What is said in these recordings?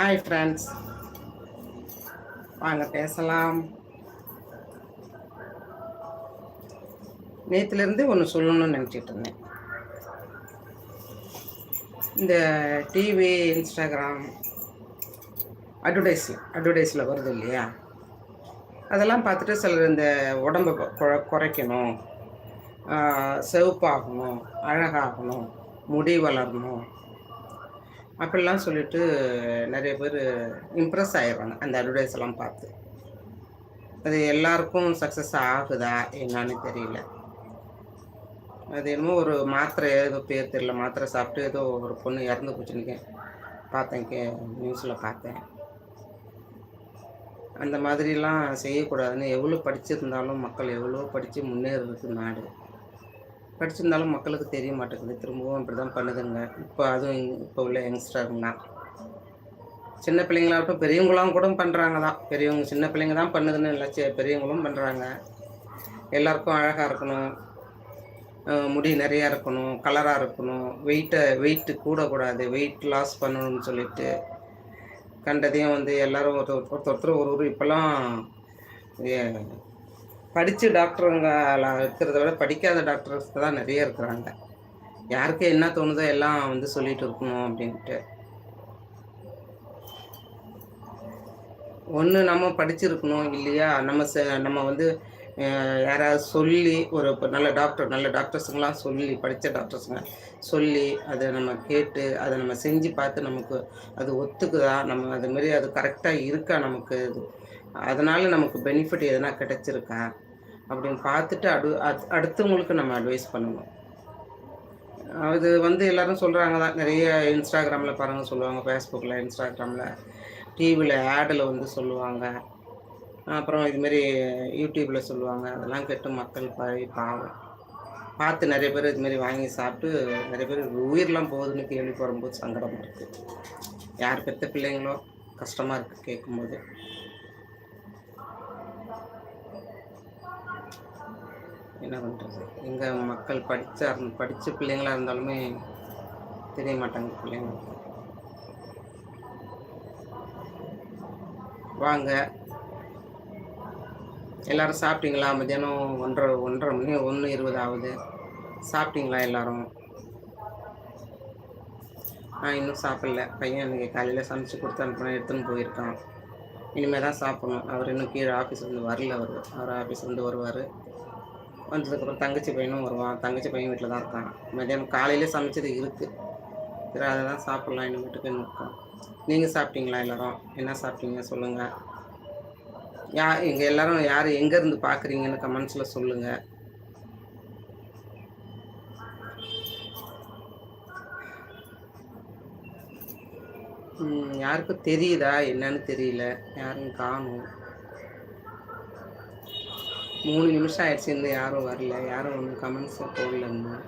Hi friends வாங்க பேசலாம். நேற்றுலேருந்து ஒன்று சொல்லணும்னு நினச்சிட்டு இருந்தேன். இந்த டிவி இன்ஸ்டாகிராம் அட்வர்டைஸ் அட்வர்டைஸில் வருது இல்லையா? அதெல்லாம் பார்த்துட்டு சிலர் இந்த உடம்பை கொ- குறைக்கணும். செவப்பாகணும் அழகாகணும் முடி வளரணும். அப்படிலாம் சொல்லிட்டு நிறைய பேர் இம்ப்ரெஸ் ஆயிடுறாங்க. அந்த அட்வர்டைஸ் எல்லாம் பார்த்து. அது எல்லாருக்கும் சக்ஸஸ் ஆகுதா என்னன்னு தெரியல. அது என்னமோ ஒரு மாத்திரை ஏதோ பேர் தெரியல. மாத்திரை சாப்பிட்டு ஏதோ ஒரு பொண்ணு இறந்து போச்சுன்னு பார்த்தேன் கே நியூஸில் பார்த்தேன். அந்த மாதிரிலாம் செய்யக்கூடாதுன்னு எவ்வளோ படிச்சிருந்தாலும் மக்கள் எவ்வளோ படித்து முன்னேறதுக்கு நாடு. படிச்சிருந்தாலும் மக்களுக்கு தெரிய மாட்டேங்குது. திரும்பவும் இப்படி தான் பண்ணுதுங்க. இப்போ அதுவும் இப்போ உள்ள யங்ஸ்டருங்க சின்ன பிள்ளைங்களாகட்டும் பெரியவங்களாம் கூட பண்ணுறாங்க தான் பெரியவங்க சின்ன பிள்ளைங்க தான் பண்ணுதுன்னு இல்லை பெரியவங்களும் பண்ணுறாங்க எல்லாருக்கும் அழகாக இருக்கணும். முடி நிறையா இருக்கணும். கலராக இருக்கணும். வெயிட்டை வெயிட்டு கூடக்கூடாது. வெயிட் லாஸ் பண்ணணும்னு சொல்லிட்டு கண்டதையும் வந்து எல்லோரும் ஒருத்தர் ஒருத்தர் ஒருத்தர் ஒரு ஒரு இப்போல்லாம் படித்து டாக்டருங்க இருக்கிறத விட படிக்காத டாக்டர்ஸ் தான் நிறைய இருக்கிறாங்க. யாருக்கு என்ன தோணுதோ எல்லாம் வந்து சொல்லிட்டு இருக்கணும் அப்படின்ட்டு. ஒன்று நம்ம படிச்சிருக்கணும் இல்லையா? நம்ம ச- நம்ம வந்து யாராவது சொல்லி ஒரு இப்போ நல்ல டாக்டர் நல்ல டாக்டர்ஸுங்களாம் சொல்லி படித்த டாக்டர்ஸுங்க சொல்லி அதை நம்ம கேட்டு அதை நம்ம செஞ்சு பார்த்து நமக்கு அது ஒத்துக்குதா? நம்ம அதுமாரி அது கரெக்டாக இருக்கா நமக்கு? இது அதனால் நமக்கு பெனிஃபிட் எதனா கிடைச்சிருக்கா? அப்படின்னு பார்த்துட்டு அடு அத்- அடுத்தவங்களுக்கு நம்ம அட்வைஸ் பண்ணணும் அது வந்து எல்லோரும் சொல்கிறாங்க தான் நிறைய இன்ஸ்டாகிராமில் பாருங்க சொல்லுவாங்க ஃபேஸ்புக்கில் இன்ஸ்டாகிராமில் டிவியில் ஆடில் வந்து சொல்லுவாங்க. அப்புறம் இதுமாரி யூடியூப்பில் சொல்லுவாங்க அதெல்லாம் கேட்டு மக்கள் பழகி பாவம். பார்த்து நிறைய பேர் இதுமாரி வாங்கி சாப்பிட்டு நிறைய பேர் உயிரெலாம் போகுதுன்னு கேள்வி போகும்போது சங்கடமாக இருக்குது யார் பெற்ற பிள்ளைங்களோ கஷ்டமாக இருக்குது கேட்கும்போது என்ன பண்ணுறது எங்கள் மக்கள் படித்த படித்த பிள்ளைங்களாக இருந்தாலுமே தெரிய மாட்டாங்க பிள்ளைங்களுக்கு. வாங்க எல்லாரும் சாப்பிட்டீங்களா? மத்தியானம் ஒன்றரை ஒன்றரை மணி ஒன்று இருபது ஆகுது. சாப்பிட்டீங்களா எல்லாரும்? நான் இன்னும் சாப்பிடல. பையன் இன்னைக்கு காலையில் சமைச்சு கொடுத்து அனுப்பினா எடுத்துன்னு போயிருக்கான். இனிமேல் தான் சாப்பிடணும். அவர் இன்னும் கீழே ஆஃபீஸ் வந்து வரல அவர். அவர் ஆஃபீஸ் வந்து வருவார். வந்ததுக்கப்புறம் தங்கச்சி பையனும் வருவான். தங்கச்சி பையன் வீட்டில் தான் இருக்கான். மத்தியானம் காலையிலே சமைச்சது இருக்குது சரி அதை தான் சாப்பிட்லாம். இனிமேட்டுக்கு இருக்கோம். நீங்கள் சாப்பிட்டீங்களா எல்லாரும்? என்ன சாப்பிட்டீங்க? சொல்லுங்கள் யா எங்கள் எல்லாரும் யார் எங்கேருந்து பார்க்குறீங்கன்னு கமெண்ட்ஸில் சொல்லுங்கள் யாருக்கும் தெரியுதா? என்னன்னு தெரியல. யாரும் காணும். மூணு நிமிஷம் ஆயிடுச்சு இருந்து யாரும் வரல. யாரும் ஒன்றும் கமெண்ட்ஸை போடல இன்னும்.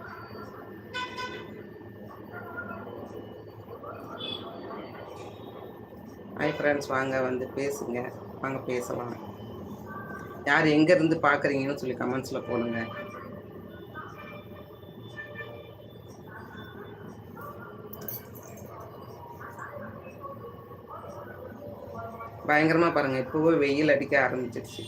ஹாய் ஃப்ரெண்ட்ஸ் வாங்க வந்து பேசுங்க. வாங்க பேசலாம். யார் எங்கேருந்து பார்க்குறீங்கன்னு சொல்லி கமெண்ட்ஸில் போடுங்க. பயங்கரமாக பாருங்கள் இப்போவே வெயில் அடிக்க ஆரம்பிச்சிருச்சு.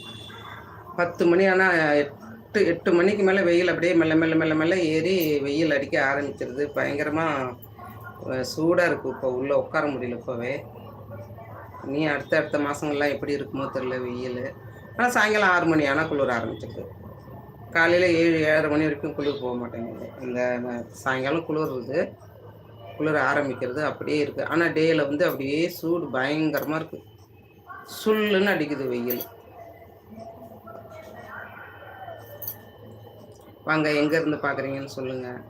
பத்து மணி ஆனால் எட்டு எட்டு மணிக்கு மேலே வெயில் அப்படியே மெல்ல மெல்ல மெல்ல மெல்ல ஏறி வெயில் அடிக்க ஆரம்பிச்சிருது. பயங்கரமாக சூடாக இருக்குது இப்போ உள்ளே உட்கார முடியல இப்போவே. நீ அடுத்த அடுத்த மாதங்கள்லாம் எப்படி இருக்குமோ தெரில வெயில். ஆனால் சாயங்காலம் ஆறு மணி ஆனால் குளிர ஆரம்பிச்சிருக்கு. காலையில் ஏழு ஏழரை மணி வரைக்கும் குளிர் போக மாட்டேங்குது. இந்த சாயங்காலம் குளிர்றது குளிர ஆரம்பிக்கிறது அப்படியே இருக்குது ஆனால் டேயில் வந்து அப்படியே சூடு பயங்கரமாக இருக்குது சுல்லுன்னு அடிக்குது வெயில். வாங்க எங்கேருந்து பார்க்குறீங்கன்னு சொல்லுங்கள்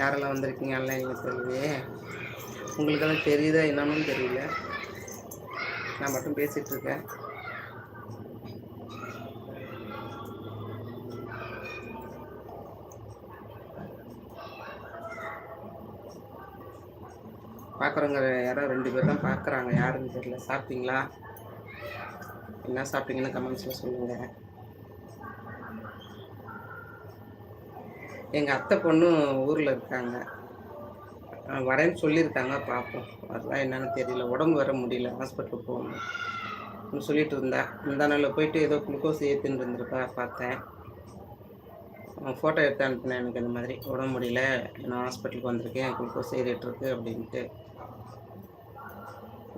யாரெல்லாம் வந்திருக்கீங்க எல்லாம் எனக்கு தெரியலையே. உங்களுக்கெல்லாம் தெரியுதா என்னன்னு தெரியல. நான் மட்டும் பேசிகிட்டு இருக்கேன். பார்க்குறவங்க யாரோ ரெண்டு பேர் தான் பார்க்குறாங்க யாருன்னு தெரியல. சாப்பிட்டீங்களா? என்ன சாப்பிட்டீங்கன்னு கமெண்ட்ஸில் சொல்லுங்கள் எங்கள் அத்தை பொண்ணும் ஊரில் இருக்காங்க. வரேன்னு சொல்லியிருக்காங்க பார்ப்போம் அதெல்லாம் என்னன்னு தெரியல. உடம்பு வர முடியல ஹாஸ்பிட்டலுக்கு போகணும் சொல்லிட்டு இருந்தா. இந்த நாளில் போயிட்டு ஏதோ குளுக்கோஸ் ஏற்றுன்னு இருந்திருக்கா பார்த்தேன். ஃபோட்டோ எடுத்து அனுப்பினேன் எனக்கு இந்த மாதிரி. உடம்பு முடியல நான் ஹாஸ்பிட்டலுக்கு வந்திருக்கேன் குளுக்கோஸ் ஏறிட்டுருக்கு அப்படின்ட்டு.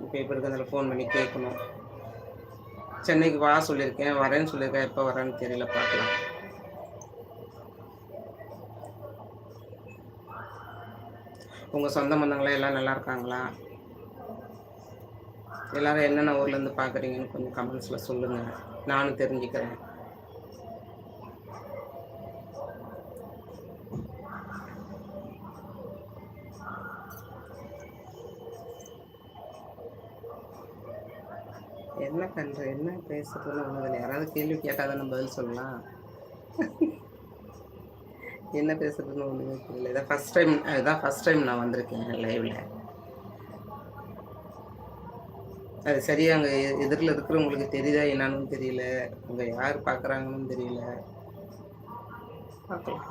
இப்போ இப்போ இருக்க அதில் ஃபோன் பண்ணி கேட்கணும். சென்னைக்கு வா சொல்லியிருக்கேன் வரேன்னு சொல்லியிருக்கேன் எப்போ வரேன்னு தெரியல பார்க்கலாம். உங்கள் சொந்த பந்தங்களாம் எல்லாம் நல்லா இருக்காங்களா? எல்லாரும் என்னென்ன ஊர்லேருந்து பார்க்குறீங்கன்னு கொஞ்சம் கமெண்ட்ஸில் சொல்லுங்கள் நானும் தெரிஞ்சுக்கிறேன். என்ன பண்ணுற என்ன பேசுறதுன்னு ஒன்றும் யாராவது கேள்வி கேட்டால் தானே பதில் சொல்லலாம். என்ன பேசுறதுன்னு ஒன்றுமே தெரியல இதான் ஃபஸ்ட் டைம் இதான் ஃபஸ்ட் டைம் நான் வந்திருக்கேன் லைவில் அது சரியாக அங்கே எதிரில் இருக்கிறவங்களுக்கு தெரியுதா என்னன்னு தெரியல. அங்கே யார் பார்க்குறாங்கன்னு தெரியல. பார்க்கலாம்.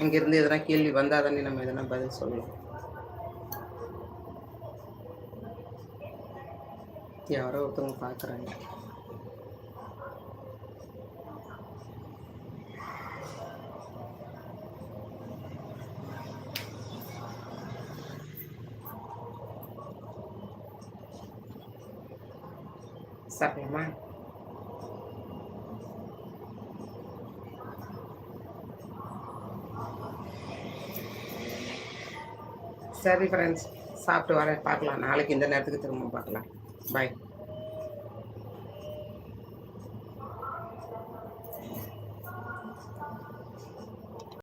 அங்கேருந்து எதனா கேள்வி வந்தால் தானே நம்ம எதனா பதில் சொல்லலாம் யாரோ ஒருத்தவங்க பார்க்குறாங்க சாப்பிடலாமா சரி ஃப்ரெண்ட்ஸ் சாப்பிட்டு வரேன். பார்க்கலாம். நாளைக்கு இந்த நேரத்துக்கு திரும்ப பார்க்கலாம். பாய்